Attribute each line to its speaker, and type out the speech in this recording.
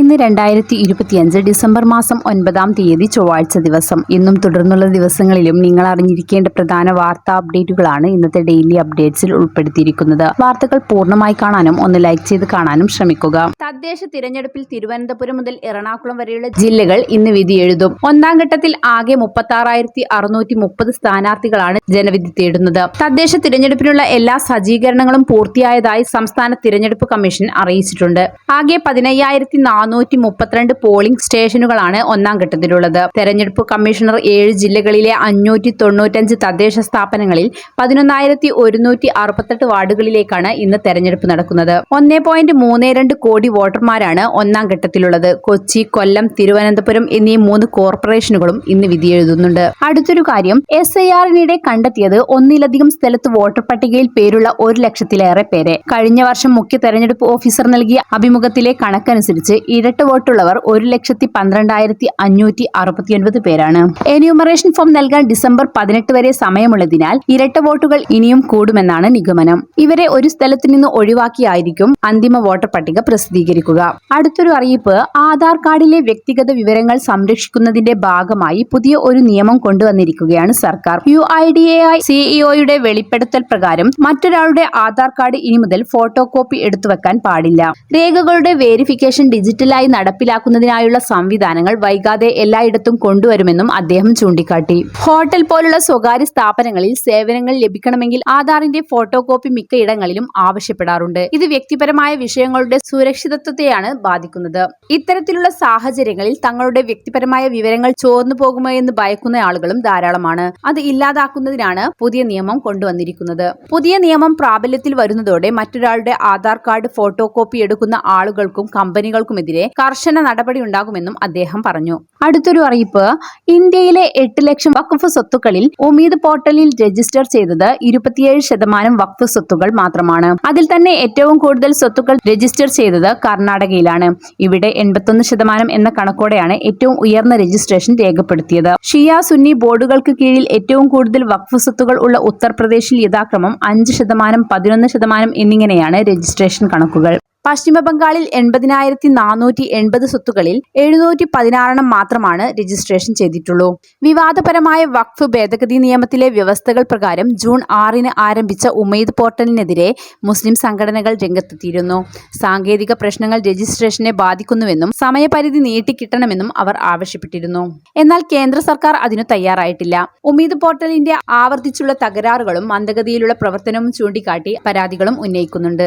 Speaker 1: ഇന്ന് രണ്ടായിരത്തി ഇരുപത്തിയഞ്ച് ഡിസംബർ മാസം ഒൻപതാം തീയതി ചൊവ്വാഴ്ച ദിവസം. ഇന്നും തുടർന്നുള്ള ദിവസങ്ങളിലും നിങ്ങൾ അറിഞ്ഞിരിക്കേണ്ട പ്രധാന വാർത്താ അപ്ഡേറ്റുകളാണ് ഇന്നത്തെ ഡെയിലി അപ്ഡേറ്റ്സിൽ ഉൾപ്പെടുത്തിയിരിക്കുന്നത്. വാർത്തകൾ പൂർണമായി കാണാനും ഒന്ന് ലൈക്ക് ചെയ്ത് കാണാനും ശ്രമിക്കുക. തദ്ദേശ തിരഞ്ഞെടുപ്പിൽ തിരുവനന്തപുരം മുതൽ എറണാകുളം വരെയുള്ള ജില്ലകൾ ഇന്ന് വിധി എഴുതും. ഒന്നാം ഘട്ടത്തിൽ ആകെ മുപ്പത്തി ആറായിരത്തി അറുന്നൂറ്റി മുപ്പത് സ്ഥാനാർത്ഥികളാണ് ജനവിധി തേടുന്നത്. തദ്ദേശ തിരഞ്ഞെടുപ്പിനുള്ള എല്ലാ സജ്ജീകരണങ്ങളും പൂർത്തിയായതായി സംസ്ഥാന തിരഞ്ഞെടുപ്പ് കമ്മീഷൻ അറിയിച്ചിട്ടുണ്ട്. ആകെ പതിനയ്യായിരത്തി നാനൂറ്റി മുപ്പത്തിരണ്ട് പോളിംഗ് സ്റ്റേഷനുകളാണ് ഒന്നാം ഘട്ടത്തിലുള്ളത്. തെരഞ്ഞെടുപ്പ് കമ്മീഷണർ ഏഴ് ജില്ലകളിലെ അഞ്ഞൂറ്റി തൊണ്ണൂറ്റഞ്ച് തദ്ദേശ സ്ഥാപനങ്ങളിൽ പതിനൊന്നായിരത്തി ഒരുന്നൂറ്റി അറുപത്തെട്ട് വാർഡുകളിലേക്കാണ് ഇന്ന് തെരഞ്ഞെടുപ്പ് നടക്കുന്നത്. ഒന്നേ പോയിന്റ് മൂന്ന് രണ്ട് കോടി വോട്ടർമാരാണ് ഒന്നാം ഘട്ടത്തിലുള്ളത്. കൊച്ചി കൊല്ലം തിരുവനന്തപുരം എന്നീ മൂന്ന് കോർപ്പറേഷനുകളും ഇന്ന് വിധിയെഴുതുന്നുണ്ട്. അടുത്തൊരു കാര്യം എസ് ഐ ആറിനിടെ കണ്ടെത്തിയത് ഒന്നിലധികം സ്ഥലത്ത് വോട്ടർ പട്ടികയിൽ പേരുള്ള ഒരു ലക്ഷത്തിലേറെ പേരെ. കഴിഞ്ഞ വർഷം മുഖ്യ തെരഞ്ഞെടുപ്പ് ഓഫീസർ നൽകിയ അഭിമുഖത്തിലെ കണക്കനുസരിച്ച് ഇരട്ട വോട്ടുള്ളവർ ഒരു ലക്ഷത്തി പന്ത്രണ്ടായിരത്തി അഞ്ഞൂറ്റി അറുപത്തിയൊൻപത് പേരാണ്. എന്യൂമറേഷൻ ഫോം നൽകാൻ ഡിസംബർ പതിനെട്ട് വരെ സമയമുള്ളതിനാൽ ഇരട്ട വോട്ടുകൾ ഇനിയും കൂടുമെന്നാണ് നിഗമനം. ഇവരെ ഒരു സ്ഥലത്തു നിന്ന് ഒഴിവാക്കിയായിരിക്കും അന്തിമ വോട്ടർ പട്ടിക പ്രസിദ്ധീകരിക്കുക. അടുത്തൊരു അറിയിപ്പ് ആധാർ കാർഡിലെ വ്യക്തിഗത വിവരങ്ങൾ സംരക്ഷിക്കുന്നതിന്റെ ഭാഗമായി പുതിയ ഒരു നിയമം കൊണ്ടുവന്നിരിക്കുകയാണ് സർക്കാർ. U I D A I സിഇഒയുടെ വെളിപ്പെടുത്തൽ പ്രകാരം മറ്റൊരാളുടെ ആധാർ കാർഡ് ഇനി മുതൽ ഫോട്ടോ കോപ്പി എടുത്തുവെക്കാൻ പാടില്ല. രേഖകളുടെ വേരിഫിക്കേഷൻ ഡിജിറ്റലായി നടപ്പിലാക്കുന്നതിനായുള്ള സംവിധാനങ്ങൾ വൈകാതെ എല്ലായിടത്തും കൊണ്ടുവരുമെന്നും അദ്ദേഹം ചൂണ്ടിക്കാട്ടി. ഹോട്ടൽ പോലുള്ള സ്വകാര്യ സ്ഥാപനങ്ങളിൽ സേവനങ്ങൾ ലഭിക്കണമെങ്കിൽ ആധാറിന്റെ ഫോട്ടോ കോപ്പി മിക്കയിടങ്ങളിലും ആവശ്യപ്പെടാറുണ്ട്. ഇത് വ്യക്തിപരമായ വിഷയങ്ങളുടെ സുരക്ഷിതത്വത്തെയാണ് ബാധിക്കുന്നത്. ഇത്തരത്തിലുള്ള സാഹചര്യങ്ങളിൽ തങ്ങളുടെ വ്യക്തിപരമായ വിവരങ്ങൾ ചോർന്നു പോകുമോ എന്ന് ഭയക്കുന്ന ആളുകളും ധാരാളമാണ്. അത് ഇല്ലാതാക്കുന്നതിനാണ് പുതിയ നിയമം കൊണ്ടുവന്നിരിക്കുന്നത്. പുതിയ നിയമം പ്രാബല്യത്തിൽ വരുന്നതോടെ മറ്റൊരാളുടെ ആധാർ കാർഡ് ഫോട്ടോ കോപ്പി എടുക്കുന്ന ആളുകൾക്കും കമ്പനികൾക്കുമെതിരെ കർശന നടപടി ഉണ്ടാകുമെന്നും അദ്ദേഹം പറഞ്ഞു. അടുത്തൊരു അറിയിപ്പ്. ഇന്ത്യയിലെ എട്ട് ലക്ഷം വഖഫ് സ്വത്തുക്കളിൽ ഉമീദ് പോർട്ടലിൽ രജിസ്റ്റർ ചെയ്തത് ഇരുപത്തിയേഴ് ശതമാനം വഖഫ് സ്വത്തുകൾ മാത്രമാണ്. അതിൽ തന്നെ ഏറ്റവും കൂടുതൽ സ്വത്തുക്കൾ രജിസ്റ്റർ ചെയ്തത് കർണാടകയിലാണ്. ഇവിടെ എൺപത്തൊന്ന് ശതമാനം എന്ന കണക്കോടെയാണ് ഏറ്റവും ഉയർന്ന രജിസ്ട്രേഷൻ രേഖപ്പെടുത്തിയത്. ഷിയ സുന്നി ബോർഡുകൾക്ക് കീഴിൽ ഏറ്റവും കൂടുതൽ വഖഫ് സ്വത്തുകൾ ഉള്ള ഉത്തർപ്രദേശിൽ യഥാക്രമം അഞ്ച് ശതമാനം പതിനൊന്ന് ശതമാനം എന്നിങ്ങനെയാണ് രജിസ്ട്രേഷൻ കണക്കുകൾ. പശ്ചിമ ബംഗാളിൽ എൺപതിനായിരത്തി നാനൂറ്റി എൺപത് സ്വത്തുകളിൽ എഴുന്നൂറ്റി പതിനാറെണ്ണം മാത്രമാണ് രജിസ്ട്രേഷൻ ചെയ്തിട്ടുള്ളൂ. വിവാദപരമായ വഖഫ് ഭേദഗതി നിയമത്തിലെ വ്യവസ്ഥകൾ പ്രകാരം ജൂൺ ആറിന് ആരംഭിച്ച ഉമൈദ് പോർട്ടലിനെതിരെ മുസ്ലിം സംഘടനകൾ രംഗത്തെത്തിയിരുന്നു. സാങ്കേതിക പ്രശ്നങ്ങൾ രജിസ്ട്രേഷനെ ബാധിക്കുന്നുവെന്നും സമയപരിധി നീട്ടിക്കിട്ടണമെന്നും അവർ ആവശ്യപ്പെട്ടിരുന്നു. എന്നാൽ കേന്ദ്ര സർക്കാർ അതിനു തയ്യാറായിട്ടില്ല. ഉമീദ് പോർട്ടലിന്റെ ആവർത്തിച്ചുള്ള തകരാറുകളും മന്ദഗതിയിലുള്ള പ്രവർത്തനവും ചൂണ്ടിക്കാട്ടി പരാതികളും ഉന്നയിക്കുന്നുണ്ട്.